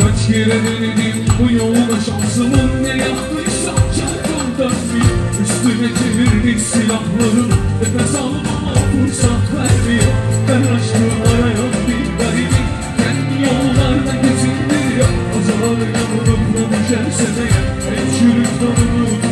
Kaç kere denedim bu yolda şansımın ne yaptıysa Çarkımdan bir üstüne çevirdik silahların Nefes almama fırsat vermiyor. Ben aşkı arayan bir garibim. Kendi yollarda gezindiriyor Azalar yanımda düşerse de Hep çürük tanımı